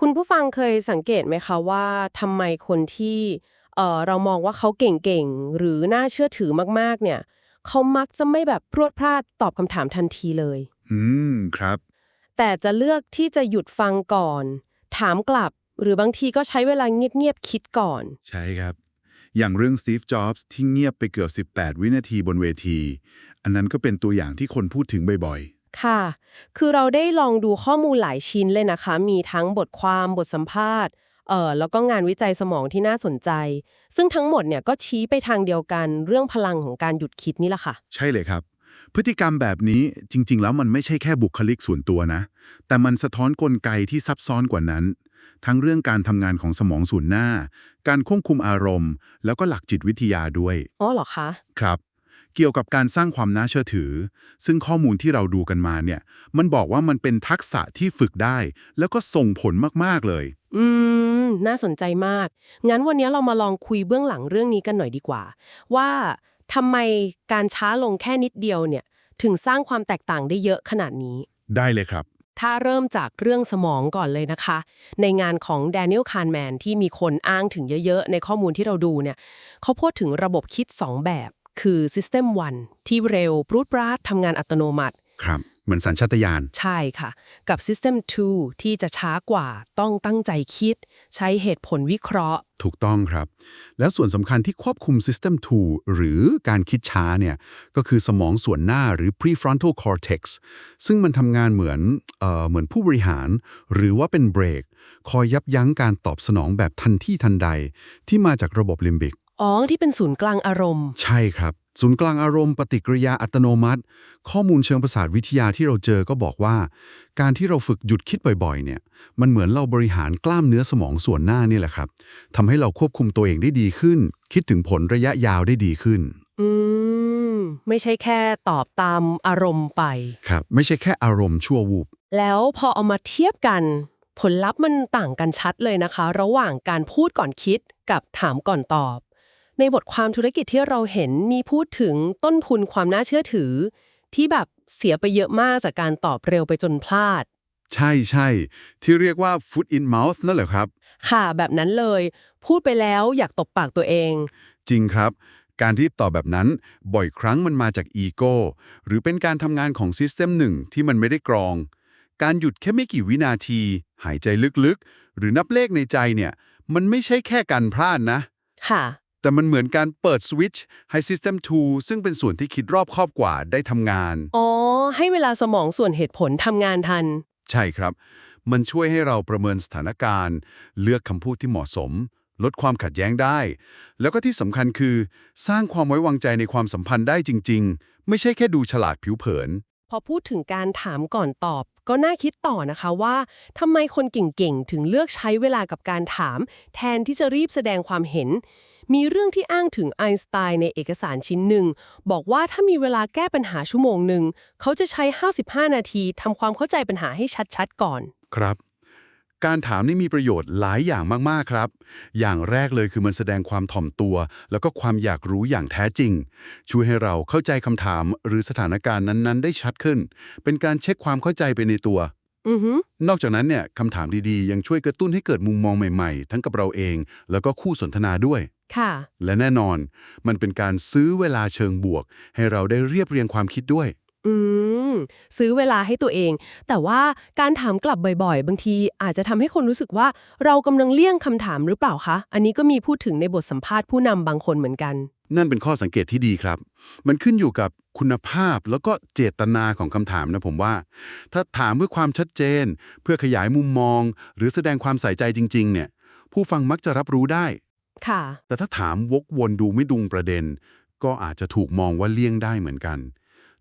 คุณผู้ฟังเคยสังเกตไหมคะว่าทำไมคนที่เอ่อเรามองว่าเขาเก่งๆ หรือน่าเชื่อถือมากๆ เนี่ย เขามักจะไม่แบบพรวดพลาดตอบคำถามทันทีเลย อืม ครับ แต่จะเลือกที่จะหยุดฟังก่อน ถามกลับ หรือบางทีก็ใช้เวลาเงียบๆ คิดก่อน ใช่ครับ อย่างเรื่องสตีฟจ็อบส์ที่เงียบไปเกือบ 18 วินาทีบนเวที อันนั้นก็เป็นตัวอย่างที่คนพูดถึงบ่อย ค่ะ คือเราได้ลองดูข้อมูลหลายชิ้นเลยนะคะ มีทั้งบทความบทสัมภาษณ์เอ่อแล้วก็งานวิจัยสมองที่น่าสนใจ ซึ่งทั้งหมดเนี่ยก็ชี้ไปทางเดียวกันเรื่องพลังของการหยุดคิดนี่แหละค่ะๆใช่เลยครับ พฤติกรรมแบบนี้จริง ๆ แล้วมันไม่ใช่แค่บุคลิกส่วนตัวนะ แต่มันสะท้อนกลไกที่ซับซ้อนกว่านั้น ทั้งเรื่องการทำงานของสมองส่วนหน้า การควบคุมอารมณ์ แล้วก็หลักจิตวิทยาด้วยอ๋อเหรอคะ ครับ เกี่ยวกับการสร้างความน่าเชื่อถือ ซึ่งข้อมูลที่เราดูกันมาเนี่ย มันบอกว่ามันเป็นทักษะที่ฝึกได้ แล้วก็ส่งผลมาก ๆ เลย อืม น่าสนใจมาก งั้นวันนี้เรามาลองคุยเบื้องหลังเรื่องนี้กันหน่อยดีกว่า ว่าทำไมการช้าลงแค่นิดเดียวเนี่ย ถึงสร้างความแตกต่างได้เยอะขนาดนี้ ได้เลยครับ ถ้าเริ่มจากเรื่องสมองก่อนเลยนะคะ ในงานของ Daniel Kahneman ที่มีคนอ้างถึงเยอะๆ ในข้อมูลที่เราดูเนี่ย เขาพูดถึงระบบคิด 2 แบบ คือ System 1 ที่เร็วปรุดปราดทำงานอัตโนมัติครับ เหมือนสัญชาตญาณใช่ค่ะ กับ System 2 ที่จะช้ากว่าต้องตั้งใจคิด ใช้เหตุผลวิเคราะห์ ถูกต้องครับ แล้วส่วนสำคัญที่ควบคุม System 2 หรือการคิดช้าเนี่ย ก็คือสมองส่วนหน้าหรือ prefrontal cortex ซึ่งมันทำงานเหมือนเอ่อเหมือนผู้บริหาร หรือว่าเป็นเบรกคอยยับยั้งการตอบสนองแบบทันทีทันใด ที่มาจากระบบลิมบิก อ๋อที่เป็นศูนย์กลางอารมณ์ ใช่ครับ ศูนย์กลางอารมณ์ปฏิกิริยาอัตโนมัติ ข้อมูลเชิงประสาทวิทยาที่เราเจอก็บอกว่า การที่เราฝึกหยุดคิดบ่อยๆ เนี่ย มันเหมือนเราบริหารกล้ามเนื้อสมองส่วนหน้านี่แหละครับทำให้เราควบคุมตัวเองได้ดีขึ้น คิดถึงผลระยะยาวได้ดีขึ้น อืม ไม่ใช่แค่ตอบตามอารมณ์ไป ครับ ไม่ใช่แค่อารมณ์ชั่ววูบ แล้วพอเอามาเทียบกัน ผลลัพธ์มันต่างกันชัดเลยนะคะ ระหว่างการพูดก่อนคิดกับถามก่อนตอบ ในบทความธุรกิจที่เราเห็นมีพูดถึงต้นทุนความน่าเชื่อถือ ที่แบบเสียไปเยอะมากจากการตอบเร็วไปจนพลาด ใช่ใช่ที่เรียกว่า foot in mouth นั่นแหละครับ ค่ะ แบบนั้นเลย พูดไปแล้วอยากตบปากตัวเอง จริงครับ การที่ตอบแบบนั้นบ่อยครั้งมันมาจากอีโก้หรือเป็นการทำงานของซิสเต็มหนึ่งที่มันไม่ได้กรอง การหยุดแค่ไม่กี่วินาที หายใจลึกๆ หรือนับเลขในใจเนี่ย มันไม่ใช่แค่การพลาดนะ ค่ะ แต่มันเหมือนการเปิดสวิตช์ให้ System 2 ซึ่งเป็นส่วนที่คิดรอบครอบกว่าได้ทำงาน อ๋อ ให้เวลาสมองส่วนเหตุผลทำงานทัน ใช่ครับ มันช่วยให้เราประเมินสถานการณ์ เลือกคำพูดที่เหมาะสม ลดความขัดแย้งได้ แล้วก็ที่สำคัญคือ สร้างความไว้วางใจในความสัมพันธ์ได้จริง ๆ ไม่ใช่แค่ดูฉลาดผิวเผิน พอพูดถึงการถามก่อนตอบ ก็น่าคิดต่อนะคะว่าทำไมคนเก่งๆ ถึงเลือกใช้เวลากับการถาม แทนที่จะรีบแสดงความเห็น มีเรื่องที่อ้างถึงไอน์สไตน์ในเอกสารชิ้นหนึ่ง บอกว่าถ้ามีเวลาแก้ปัญหาชั่วโมงหนึ่ง เขาจะใช้ 55 นาทีทำความเข้าใจปัญหาให้ชัดๆก่อน ครับ การถามนี่มีประโยชน์หลายอย่างมากๆครับ อย่างแรกเลยคือมันแสดงความถ่อมตัว แล้วก็ความอยากรู้อย่างแท้จริง ช่วยให้เราเข้าใจคำถามหรือสถานการณ์นั้นๆ ได้ชัดขึ้น เป็นการเช็คความเข้าใจไปในตัว อือฮึนอกจากนั้นเนี่ยคำถามดีๆ ยังช่วยกระตุ้นให้เกิดมุมมองใหม่ๆ ทั้งกับเราเอง แล้วก็คู่สนทนาด้วย ค่ะ และแน่นอน มันเป็นการซื้อเวลาเชิงบวก ให้เราได้เรียบเรียงความคิดด้วย อืม ซื้อเวลาให้ตัวเอง แต่ว่าการถามกลับบ่อยๆ บางทีอาจจะทำให้คนรู้สึกว่าเรากำลังเลี่ยงคำถามหรือเปล่าคะ อันนี้ก็มีพูดถึงในบทสัมภาษณ์ผู้นำบางคนเหมือนกัน นั่นเป็นข้อสังเกตที่ดีครับ มันขึ้นอยู่กับ คุณภาพแล้วก็เจตนาของคำถามนะผมว่า ถ้าถามเพื่อความชัดเจน เพื่อขยายมุมมอง หรือแสดงความใส่ใจจริง ๆ เนี่ย ผู้ฟังมักจะรับรู้ได้ ค่ะ แต่ถ้าถามวกวนดูไม่ดุงประเด็น ก็อาจจะถูกมองว่าเลี่ยงได้เหมือนกัน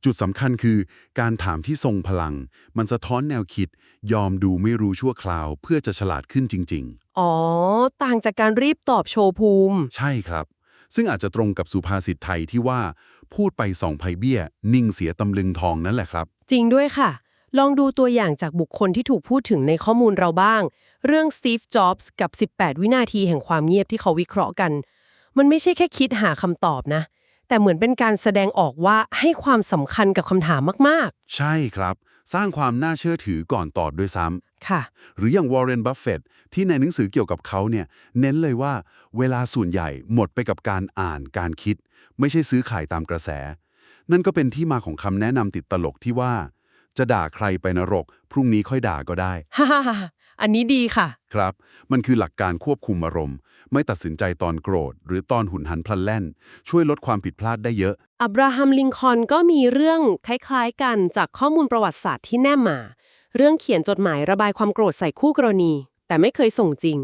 จุดสำคัญคือ การถามที่ทรงพลัง มันสะท้อนแนวคิด ยอมดูไม่รู้ชั่วคราว เพื่อจะฉลาดขึ้นจริงอ๋อ ต่างจากการรีบตอบโชว์ภูมิๆใช่ครับ ซึ่งอาจจะตรงกับสุภาษิตไทยที่ว่าพูดไปสองไพเบี้ย นิ่งเสียตำลึงทองนั่นแหละครับ จริงด้วยค่ะ ลองดูตัวอย่างจากบุคคลที่ถูกพูดถึงในข้อมูลเราบ้าง เรื่องสตีฟจ็อบส์กับ 18 วินาทีแห่งความเงียบที่เขาวิเคราะห์กัน มันไม่ใช่แค่คิดหาคำตอบนะ แต่เหมือนเป็นการแสดงออกว่าให้ความสำคัญกับคำถามมากใช่ครับ สร้างความน่าเชื่อถือก่อนตอบด้วยซ้ำค่ะ หรืออย่างวอร์เรน บัฟเฟตที่ในหนังสือเกี่ยวกับเขาเนี่ย เน้นเลยว่าเวลาส่วนใหญ่หมดไปกับการอ่านการคิด ไม่ใช่ซื้อขายตามกระแส นั่นก็เป็นที่มาของคำแนะนำติดตลกที่ว่า จะด่าใครไปนรก พรุ่งนี้ค่อยด่าก็ได้ฮ่าฮ่าฮ่า อันนี้ดีค่ะ ครับ มันคือหลักการควบคุมอารมณ์ ไม่ตัดสินใจตอนโกรธ หรือตอนหุนหันพลันแล่น ช่วยลดความผิดพลาดได้เยอะ อับราฮัมลิงคอล์นก็มีเรื่องคล้ายๆ กันจากข้อมูลประวัติศาสตร์ที่แนบมา เรื่องเขียนจดหมายระบายความโกรธใส่คู่กรณี แต่ไม่เคยส่งจริง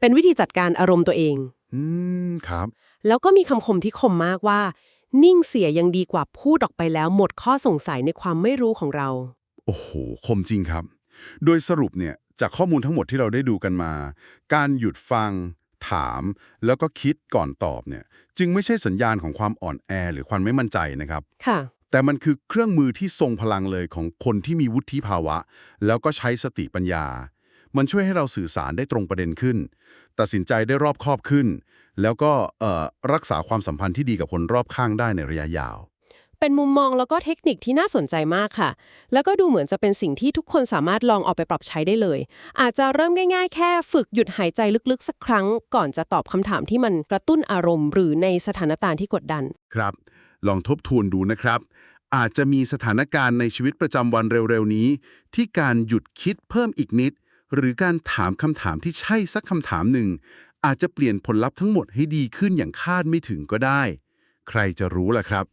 เป็นวิธีจัดการอารมณ์ตัวเอง อืม ครับ แล้วก็มีคำคมที่คมมากว่า นิ่งเสียยังดีกว่าพูดออกไปแล้วหมดข้อสงสัยในความไม่รู้ของเรา โอ้โห คมจริงครับ โดยสรุปเนี่ย จากข้อมูลทั้งหมดที่เราได้ดูกันมา การหยุดฟัง ถาม แล้วก็คิดก่อนตอบเนี่ย จึงไม่ใช่สัญญาณของความอ่อนแอหรือความไม่มั่นใจนะครับ ค่ะ แต่มันคือเครื่องมือที่ทรงพลังเลยของคนที่มีวุฒิภาวะ แล้วก็ใช้สติปัญญา มันช่วยให้เราสื่อสารได้ตรงประเด็นขึ้น ตัดสินใจได้รอบคอบขึ้น แล้วก็เอ่อรักษาความสัมพันธ์ที่ดีกับคนรอบข้างได้ในระยะยาว เป็นมุมมองแล้วก็เทคนิคที่น่าสนใจมากค่ะ แล้วก็ดูเหมือนจะเป็นสิ่งที่ทุกคนสามารถลองเอาไปปรับใช้ได้เลย อาจจะเริ่มง่ายๆ แค่ฝึกหยุดหายใจลึกๆ สักครั้ง ก่อนจะตอบคำถามที่มันกระตุ้นอารมณ์ หรือในสถานการณ์ที่กดดัน ครับ ลองทบทวนดูนะครับ อาจจะมีสถานการณ์ในชีวิตประจำวันเร็วๆนี้ ที่การหยุดคิดเพิ่มอีกนิด หรือการถามคำถามที่ใช่สักคำถามหนึ่ง อาจจะเปลี่ยนผลลัพธ์ทั้งหมดให้ดีขึ้นอย่างคาดไม่ถึงก็ได้ ใครจะรู้ล่ะครับ